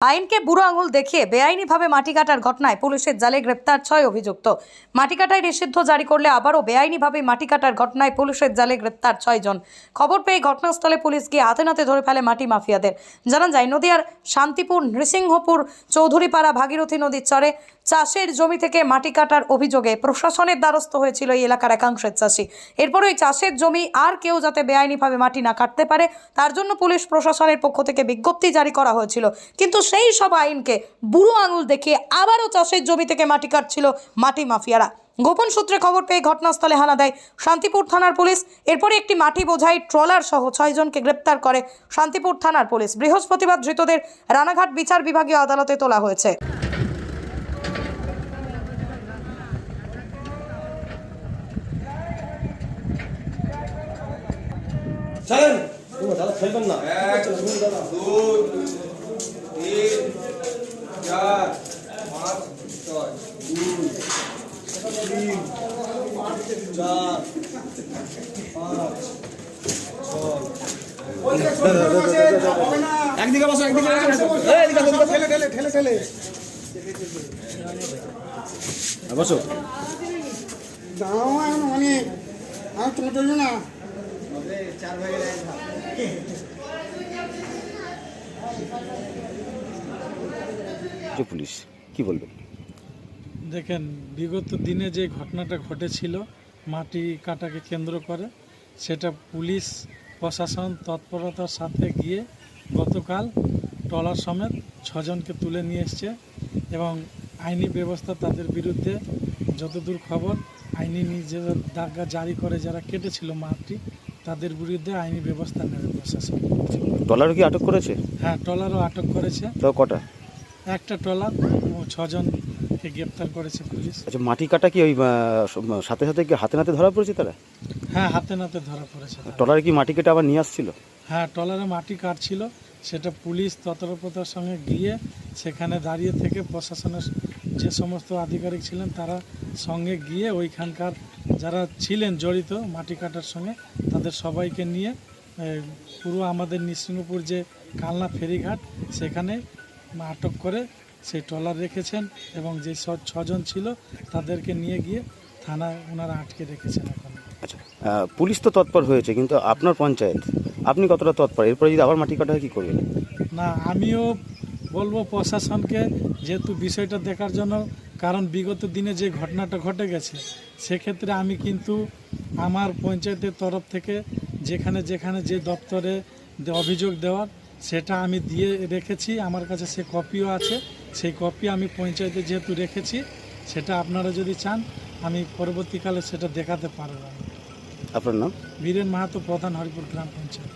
আইনকে বুড়ো আঙুল দেখিয়ে বেআইনিভাবে মাটি কাটার ঘটনায় পুলিশের জালে গ্রেপ্তার ছয় অভিযুক্ত। মাটি কাটায় নিষিদ্ধ জারি করলে আবারও বেআইনিভাবে মাটি কাটার ঘটনায় পুলিশের জালে গ্রেপ্তার ছয়জন খবর পেয়ে ঘটনাস্থলে পুলিশ গিয়ে হাতে নাতে ধরে ফেলে মাটি মাফিয়াদের। জানা যায়, নদীয়ার শান্তিপুর নৃসিংহপুর চৌধুরীপাড়া ভাগীরথী নদীর চরে চাষের জমি থেকে মাটি কাটার অভিযোগে প্রশাসনের দ্বারস্থ হয়েছিল এই এলাকার একাংশের চাষি। এরপর ওই চাষের জমি আর কেউ যাতে বেআইনিভাবে মাটি না কাটতে পারে, তার জন্য পুলিশ প্রশাসনের পক্ষ থেকে বিজ্ঞপ্তি জারি করা হয়েছিল। কিন্তু সেই সব আইনকে বুড়ো আঙুল দেখিয়ে আবারও চাষের জমি থেকে মাটি কাটছিল মাটি মাফিয়ারা। গোপন সূত্রে খবর পেয়ে ঘটনাস্থলে হানা দেয় শান্তিপুর থানার পুলিশ। এরপরে একটি মাটি বোঝাই ট্রলার সহ ছয়জনকে গ্রেপ্তার করে শান্তিপুর থানার পুলিশ। বৃহস্পতিবার ধৃতদের রানাঘাট বিচার বিভাগীয় আদালতে তোলা হয়েছে। চলেন। দাদা খেলবেন না। এক দুই তিন চার পাঁচ ছয় চার একদিকে বসো একদিকে বসো। এই, এদিকে আসো, এদিকে আসো। বসো দাঁড়াও এখন অনেক। তোমার চলবে না যে পুলিশ কি বলবেন? দেখেন বিগত দিনে যে ঘটনাটা ঘটেছিল মাটি কাটাকে কেন্দ্র করে সেটা পুলিশ প্রশাসন তৎপরতার সাথে গিয়ে গতকাল ট্রলার সমেত ছজনকে তুলে নিয়ে এসছে এবং আইনি ব্যবস্থা তাদের বিরুদ্ধে যতদূর খবর আইনি নিজের দাগা জারি করে যারা কেটেছিল মাটি তাদের বিরুদ্ধে আইনি ব্যবস্থা নেবে প্রশাসন। ডলার কি আটক করেছে? হ্যাঁ ট্রলারও আটক করেছে। তাও কটা? একটা ট্রলার ও ছজনকে গ্রেপ্তার করেছে পুলিশ। আচ্ছা মাটি কাটা কি ওই আহ, সাথে সাথে কি হাতে নাতে ধরা পড়েছে তারা? হ্যাঁ হাতে নাতে ধরা পড়েছে তারা। টলারে কি মাটি কেটে আবার নিয়ে আসছিল? হ্যাঁ ট্রলারে মাটি কাটছিল। সেটা পুলিশ তৎপরতার সঙ্গে গিয়ে সেখানে দাঁড়িয়ে থেকে প্রশাসনের যে সমস্ত আধিকারিক ছিলেন তারা সঙ্গে গিয়ে ওইখানকার যারা ছিলেন জড়িত মাটি কাটার সঙ্গে তাদের সবাইকে নিয়ে পুরো আমাদের নৃসিংহপুর যে কালনা ফেরিঘাট সেখানে আটক করে সেই ট্রলার রেখেছেন এবং যে ছজন ছিল তাদেরকে নিয়ে গিয়ে থানায় ওনারা আটকে রেখেছেন এখন। আচ্ছা পুলিশ তো তৎপর হয়েছে কিন্তু আপনার পঞ্চায়েত আপনি কতটা তৎপর? এরপরে যদি আবার মাটি কাটা হয় কি করবেন? না আমিও বলব প্রশাসনকে যেহেতু বিষয়টা দেখার জন্য কারণ বিগত দিনে যে ঘটনাটা ঘটে গেছে সেক্ষেত্রে আমি কিন্তু আমার পঞ্চায়েতের তরফ থেকে যেখানে যেখানে যে দপ্তরে অভিযোগ দেওয়ার সেটা আমি দিয়ে রেখেছি। আমার কাছে সে কপিও আছে। সেই কপি আমি পঞ্চায়েতে যেহেতু রেখেছি সেটা আপনারা যদি চান আমি পরবর্তীকালে সেটা দেখাতে পারব। আপনার নাম? বীরেন মাহাতো প্রধান হরিপুর গ্রাম পঞ্চায়েত।